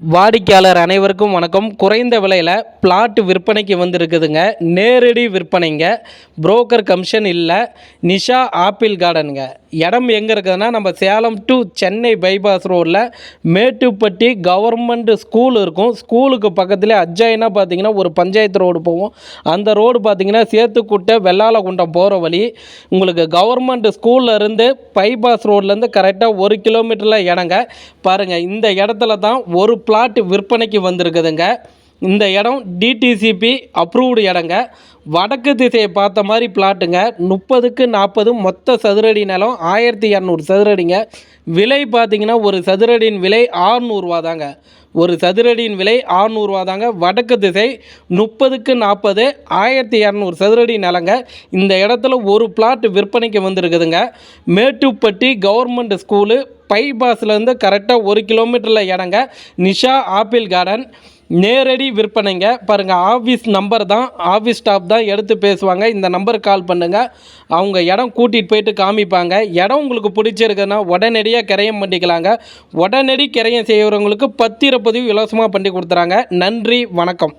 வாடிக்கையாளர் அனைவருக்கும் வணக்கம். குறைந்த விலையில் பிளாட் விற்பனைக்கு வந்திருக்குதுங்க. நேரடி விற்பனைங்க. புரோக்கர் கமிஷன் இல்லை. நிஷா ஆப்பிள் கார்டனுங்க இடம் எங்கே இருக்குதுன்னா நம்ம சேலம் டு சென்னை பைபாஸ் ரோடில் மேட்டுப்பட்டி கவர்மெண்ட் ஸ்கூல் இருக்கும். ஸ்கூலுக்கு பக்கத்துலேயே அஜாயினா பார்த்தீங்கன்னா ஒரு பஞ்சாயத்து ரோடு போகும். அந்த ரோடு பார்த்தீங்கன்னா சேத்துக்குட்டை வெள்ளாலகுண்டம் போகிற வழி. உங்களுக்கு கவர்மெண்ட் ஸ்கூல்லேருந்து பைபாஸ் ரோட்லேருந்து கரெக்டாக ஒரு கிலோமீட்டரில் இடங்க. பாருங்கள் இந்த இடத்துல தான் ஒரு பிளாட் விற்பனைக்கு வந்திருக்குதுங்க. இந்த இடம் டிடிசிபி அப்ரூவ்டு இடங்க. வடக்கு திசையை பார்த்த மாதிரி பிளாட்டுங்க முப்பதுக்கு நாற்பது மொத்த சதுரடி நிலம் ஆயிரத்தி இரநூறு சதுரடிங்க. விலை பார்த்திங்கன்னா ஒரு சதுரடியின் விலை ஆறுநூறுவா தாங்க. ஒரு சதுரடியின் விலை ஆறுநூறுவா தாங்க. வடக்கு திசை முப்பதுக்கு நாற்பது ஆயிரத்தி இரநூறு சதுரடி நிலங்க. இந்த இடத்துல ஒரு பிளாட் விற்பனைக்கு வந்திருக்குதுங்க. மேட்டுப்பட்டி கவர்மெண்ட் ஸ்கூலு பைபாஸ்லேருந்து கரெக்டாக ஒரு கிலோமீட்டரில் இடங்க. நிஷா ஆப்பிள் கார்டன் நேரடி விற்பனைங்க. பாருங்கள் ஆஃபீஸ் நம்பர் தான் ஆஃபீஸ் ஸ்டாஃப் தான் எடுத்து பேசுவாங்க. இந்த நம்பருக்கு கால் பண்ணுங்கள் அவங்க இடம் கூட்டிகிட்டு போயிட்டு காமிப்பாங்க. இடம் உங்களுக்கு பிடிச்சிருக்குன்னா உடனடியாக கிரையம் பண்ணிக்கலாங்க. உடனடி கிரையம் செய்கிறவங்களுக்கு பத்திரப்பதிவு இலவசமாக பண்ணி கொடுத்துறாங்க. நன்றி வணக்கம்.